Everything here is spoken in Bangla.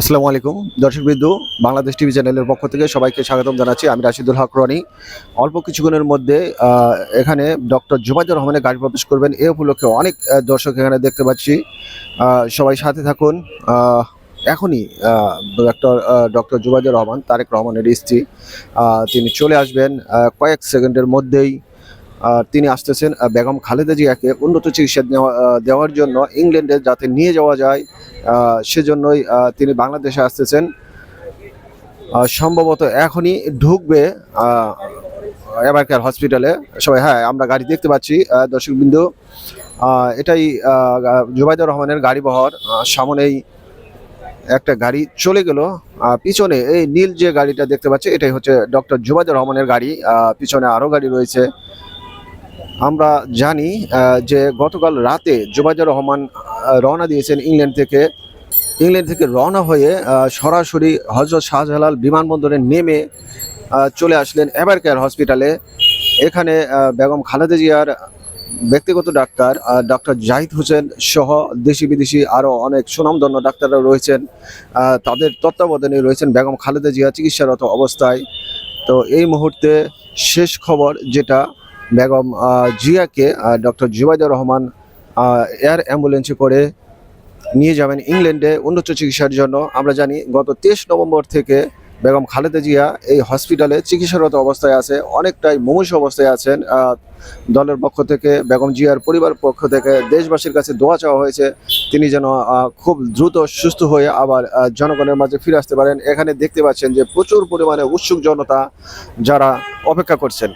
আসসালামু আলাইকুম। দর্শকবৃন্দু, বাংলাদেশ টিভি চ্যানেলের পক্ষ থেকে সবাইকে স্বাগতম জানাচ্ছি। আমি রাশিদুল হক রনি। অল্প কিছুক্ষণের মধ্যে এখানে ডক্টর জুবাইদুর রহমানের গাড়ি প্রবেশ করবেন। এ উপলক্ষে অনেক দর্শক এখানে দেখতে পাচ্ছি। সবাই সাথে থাকুন। এখনই ডক্টর ডক্টর জুবাইদুর রহমান, তারেক রহমানের স্ত্রী তিনি চলে আসবেন কয়েক সেকেন্ডের মধ্যেই। আহ, তিনি আসতেছেন বেগম খালেদা জিয়াকে উন্নত চিকিৎসা দেওয়া- দেওয়ার জন্য ইংল্যান্ডে যাতে নিয়ে যাওয়া যায় সেজন্যই তিনি বাংলাদেশে আসতেছেন। সম্ভবত এখনই ঢুকবে এবারকার হসপিটালে। সবাই হ্যাঁ আমরা গাড়ি দেখতে পাচ্ছি দর্শকবিন্দু। এটাই জুবাইদুর রহমানের গাড়ি বহর। সামনেই একটা গাড়ি চলে গেল। পিছনে এই নীল যে গাড়িটা দেখতে পাচ্ছি এটাই হচ্ছে ডক্টর জুবাইদুর রহমানের গাড়ি। পিছনে আরও গাড়ি রয়েছে। আমরা জানি যে গতকাল রাতে জুবাইদুর রহমান রওনা দিয়েছেন ইংল্যান্ড থেকে। ইংল্যান্ড থেকে রওনা হয়ে সরাসরি হজরত শাহজালাল বিমানবন্দরে নেমে চলে আসলেন এভারকেয়ার হসপিটালে এখানে বেগম খালেদা জিয়ার ব্যক্তিগত ডাক্তার ডক্টর জাহিদ হোসেন সহ দেশি বিদেশি আরও অনেক সুনামধন্য ডাক্তাররা রয়েছেন। তাদের তত্ত্বাবধানে রয়েছেন বেগম খালেদা জিয়া চিকিৎসারত অবস্থায়। তো এই মুহূর্তে শেষ খবর যেটা বেগম জিয়াকে ডক্টর জুবাইদুর রহমান এয়ার অ্যাম্বুলেন্সে করে নিয়ে যাবেন ইংল্যান্ডে উন্নত চিকিৎসার জন্য। আমরা জানি গত তেইশ নভেম্বর থেকে বেগম খালেদা জিয়া এই হসপিটালে চিকিৎসারত অবস্থায় আছে, অনেকটাই মুমূর্ষ অবস্থায় আছেন। দলের পক্ষ থেকে বেগম জিয়ার পরিবার পক্ষ থেকে দেশবাসীর কাছে দোয়া চাওয়া হয়েছে, তিনি যেন খুব দ্রুত সুস্থ হয়ে আবার জনগণের মাঝে ফিরে আসতে পারেন। এখানে দেখতে পাচ্ছেন যে প্রচুর পরিমাণে উৎসুক জনতা যারা অপেক্ষা করছেন।